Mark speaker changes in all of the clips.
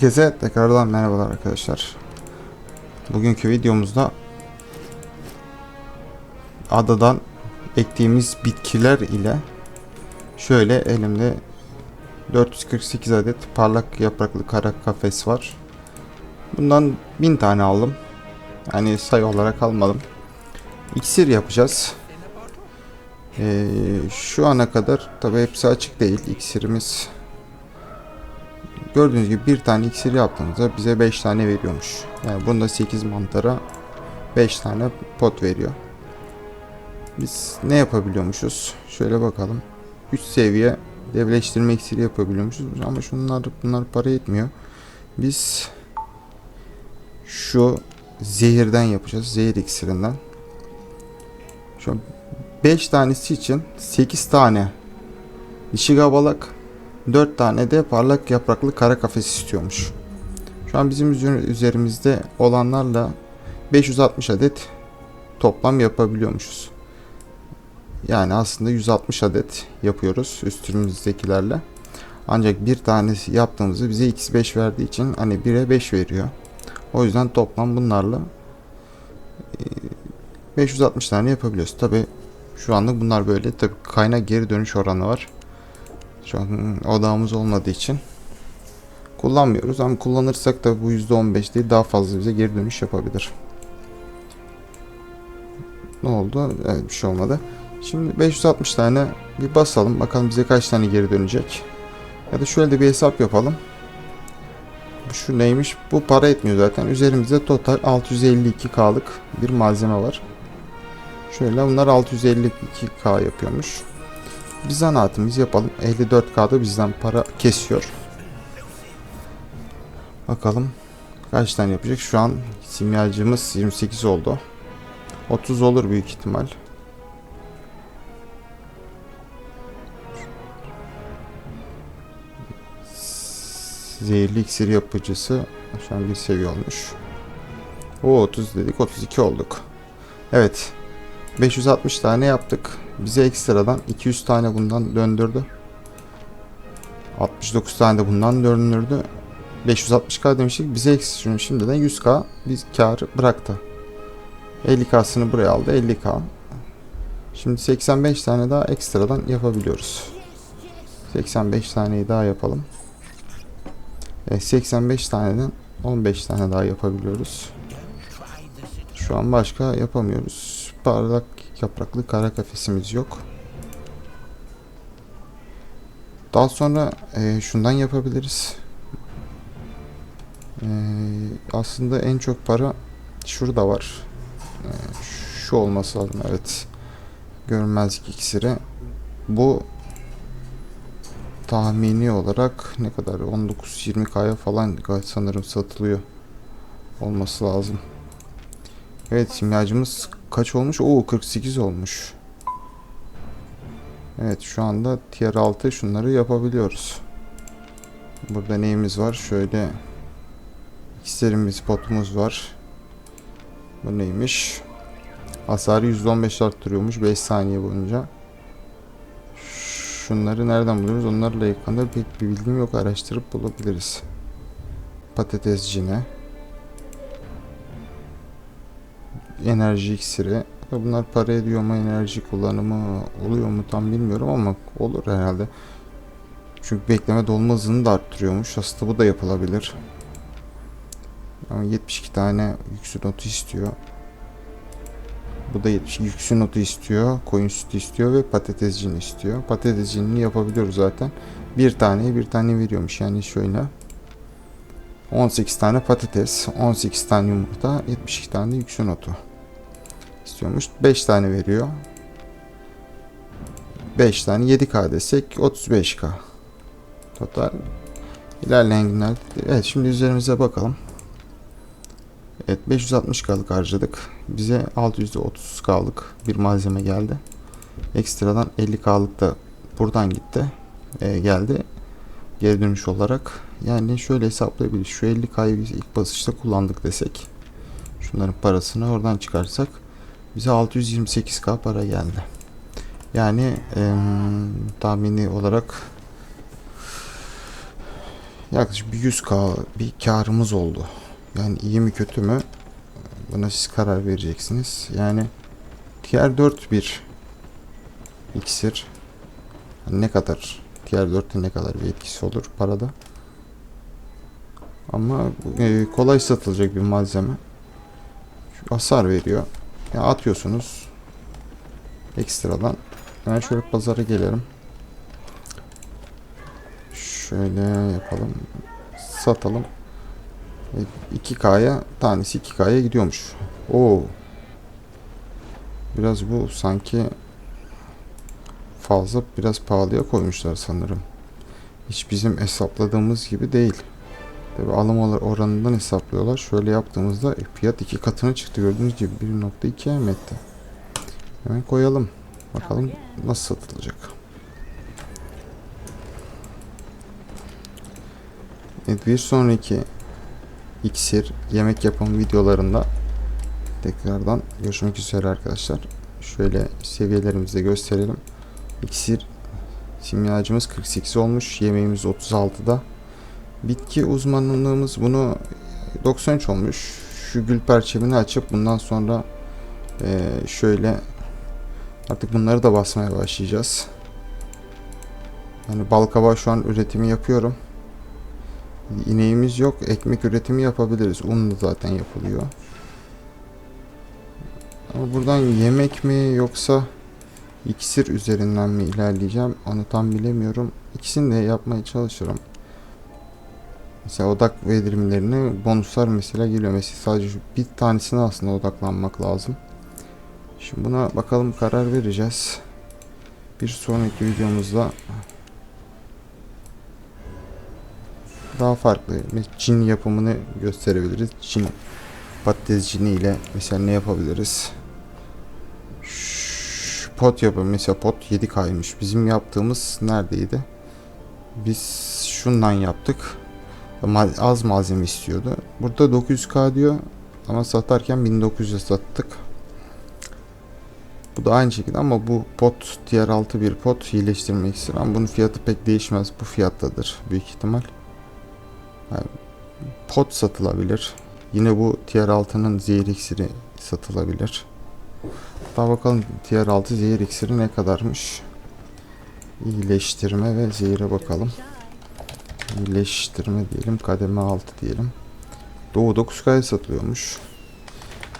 Speaker 1: Herkese tekrardan merhabalar arkadaşlar. Bugünkü videomuzda adadan ektiğimiz bitkiler ile şöyle elimde 448 adet parlak yapraklı kara kafes var. Bundan 1000 tane aldım. Yani sayı olarak almadım. İksir yapacağız. Ee, şu ana kadar tabi hepsi açık değil. İksirimiz Gördüğünüz gibi bir tane iksir yaptığımızda bize 5 tane veriyormuş. Yani bunda 8 mantara 5 tane pot veriyor. Biz ne yapabiliyormuşuz? Şöyle bakalım. 3 seviye devleştirme iksiri yapabiliyormuşuz. Ama şunlar bunlar para etmiyor. Biz şu zehirden yapacağız. Zehir iksirinden. Şu 5 tanesi için 8 tane dişi gabalak 4 tane de parlak yapraklı kara kafes istiyormuş. Şu an bizim üzeri- üzerimizde olanlarla 560 adet toplam yapabiliyormuşuz. Yani aslında 160 adet yapıyoruz üstümüzdekilerle. Ancak bir tanesi yaptığımızda bize x5 verdiği için hani 1'e 5 veriyor. O yüzden toplam bunlarla e, 560 tane yapabiliyoruz. Tabi şu anlık bunlar böyle. Tabi kaynak geri dönüş oranı var. Şu an odağımız olmadığı için kullanmıyoruz ama kullanırsak da bu %15 değil daha fazla bize geri dönüş yapabilir. Ne oldu? Evet bir şey olmadı. Şimdi 560 tane bir basalım. Bakalım bize kaç tane geri dönecek. Ya da şöyle de bir hesap yapalım. Şu neymiş? Bu para etmiyor zaten. Üzerimizde total 652K'lık bir malzeme var. Şöyle bunlar 652K yapıyormuş. Biz zanaatımızı yapalım. 54K'da bizden para kesiyor. Bakalım kaç tane yapacak. Şu an simyacımız 28 oldu. 30 olur büyük ihtimal. Zehirli iksir yapıcısı şu an bir seviye olmuş. O 30 dedik 32 olduk. Evet 560 tane yaptık. Bize ekstradan 200 tane bundan döndürdü. 69 tane de bundan döndürdü. 560k demiştik. Bize şimdi şimdiden 100k biz karı bıraktı. 50k'sını buraya aldı. 50k. Şimdi 85 tane daha ekstradan yapabiliyoruz. 85 taneyi daha yapalım. E, 85 taneden 15 tane daha yapabiliyoruz. Şu an başka yapamıyoruz. Parlak yapraklı kara kafesimiz yok. Daha sonra e, şundan yapabiliriz. E, aslında en çok para şurada var. E, şu olması lazım evet. Görünmezlik iksiri. Bu tahmini olarak ne kadar 19-20k'ya falan sanırım satılıyor olması lazım. Evet simyacımız kaç olmuş? Oo 48 olmuş. Evet şu anda tier 6 şunları yapabiliyoruz. Burada neyimiz var? Şöyle iksirimiz potumuz var. Bu neymiş? Hasarı %15 arttırıyormuş 5 saniye boyunca. Şunları nereden buluyoruz? Onlarla yakında pek bir bilgim yok. Araştırıp bulabiliriz. Patatescine. Enerji iksiri. Bunlar para ediyor mu enerji kullanımı oluyor mu tam bilmiyorum ama olur herhalde. Çünkü bekleme dolma hızını da arttırıyormuş. Aslında bu da yapılabilir. Ama 72 tane yüksü notu istiyor. Bu da 70 yüksü notu istiyor. Koyun sütü istiyor ve patatescini istiyor. Patatescini yapabiliyoruz zaten. Bir tane bir tane veriyormuş. Yani şöyle 18 tane patates, 18 tane yumurta, 72 tane yüksü notu istiyormuş. 5 tane veriyor. 5 tane 7K desek 35K. Total. İlerleyen günlerde. Evet şimdi üzerimize bakalım. Evet 560K'lık harcadık. Bize 630K'lık bir malzeme geldi. Ekstradan 50K'lık da buradan gitti. E, geldi. Geri dönüş olarak. Yani şöyle hesaplayabiliriz. Şu 50K'yı biz ilk basışta kullandık desek. Şunların parasını oradan çıkarsak bize 628k para geldi. Yani e, tahmini olarak yaklaşık bir 100k bir karımız oldu. Yani iyi mi kötü mü? Buna siz karar vereceksiniz. Yani tier 4 bir iksir ne kadar tier 4'te ne kadar bir etkisi olur parada. Ama e, kolay satılacak bir malzeme. Şu hasar veriyor. Ya atıyorsunuz ekstradan. Ben şöyle pazara gelelim. Şöyle yapalım. Satalım. E, 2K'ya tanesi 2K'ya gidiyormuş. Oo. Biraz bu sanki fazla biraz pahalıya koymuşlar sanırım. Hiç bizim hesapladığımız gibi değil. Tabi alım or- oranından hesaplıyorlar. Şöyle yaptığımızda e, fiyat iki katına çıktı. Gördüğünüz gibi 1.2'ye mi etti? Hemen koyalım. Bakalım nasıl satılacak. Evet bir sonraki iksir yemek yapım videolarında tekrardan görüşmek üzere arkadaşlar. Şöyle seviyelerimizi de gösterelim. İksir simyacımız 48 olmuş. Yemeğimiz 36'da. Bitki uzmanlığımız bunu 93 olmuş. Şu gül perçemini açıp bundan sonra eee, şöyle artık bunları da basmaya başlayacağız. Yani balkaba şu an üretimi yapıyorum. İneğimiz yok. Ekmek üretimi yapabiliriz. Un da zaten yapılıyor. Ama buradan yemek mi yoksa iksir üzerinden mi ilerleyeceğim onu tam bilemiyorum. İkisini de yapmaya çalışırım. Mesela odak verimlerine bonuslar mesela geliyor. Mesela sadece bir tanesine aslında odaklanmak lazım. Şimdi buna bakalım karar vereceğiz. Bir sonraki videomuzda daha farklı cin yapımını gösterebiliriz. Cin patates cini ile mesela ne yapabiliriz? Şu pot yapı mesela pot 7K'ymış. Bizim yaptığımız neredeydi? Biz şundan yaptık. Az malzeme istiyordu. Burada 900K diyor ama satarken 1900'e sattık. Bu da aynı şekilde ama bu pot diğer altı bir pot iyileştirme iksiri ama bunun fiyatı pek değişmez. Bu fiyattadır büyük ihtimal. Yani pot satılabilir. Yine bu tier 6'nın zehir iksiri satılabilir. Daha bakalım tier 6 zehir iksiri ne kadarmış. İyileştirme ve zehire bakalım. İyileştirme diyelim. Kademe 6 diyelim. Doğu 9K'ya satılıyormuş.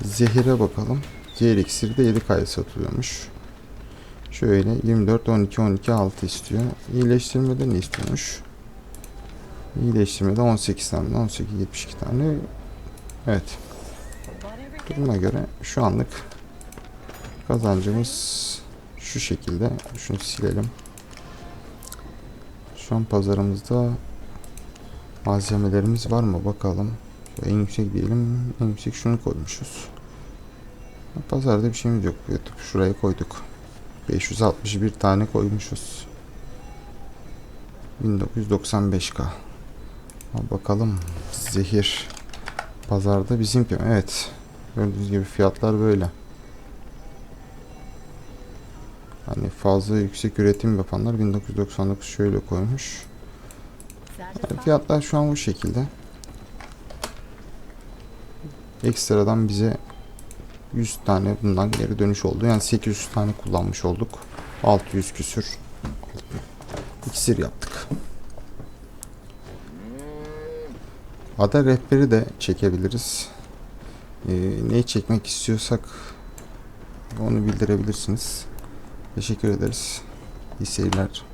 Speaker 1: Zehire bakalım. Zehir iksiri de 7K'ya satılıyormuş. Şöyle 24, 12, 12, 6 istiyor. İyileştirmede ne istiyormuş? İyileştirmede 18 tane, 18, 72 tane. Evet. Duruma göre şu anlık kazancımız şu şekilde. Şunu silelim. Şu an pazarımızda malzemelerimiz var mı bakalım. En yüksek diyelim. En yüksek şunu koymuşuz. Pazarda bir şeyimiz yok. Şuraya koyduk. 561 tane koymuşuz. 1995k. Ha, bakalım zehir pazarda bizimki? Evet. Gördüğünüz gibi fiyatlar böyle. Hani fazla yüksek üretim yapanlar 1999 şöyle koymuş. Fiyatlar şu an bu şekilde. Ekstradan bize 100 tane bundan geri dönüş oldu. Yani 800 tane kullanmış olduk. 600 küsür iksir yaptık. Ada rehberi de çekebiliriz. Ee, neyi çekmek istiyorsak onu bildirebilirsiniz. Teşekkür ederiz. İyi seyirler.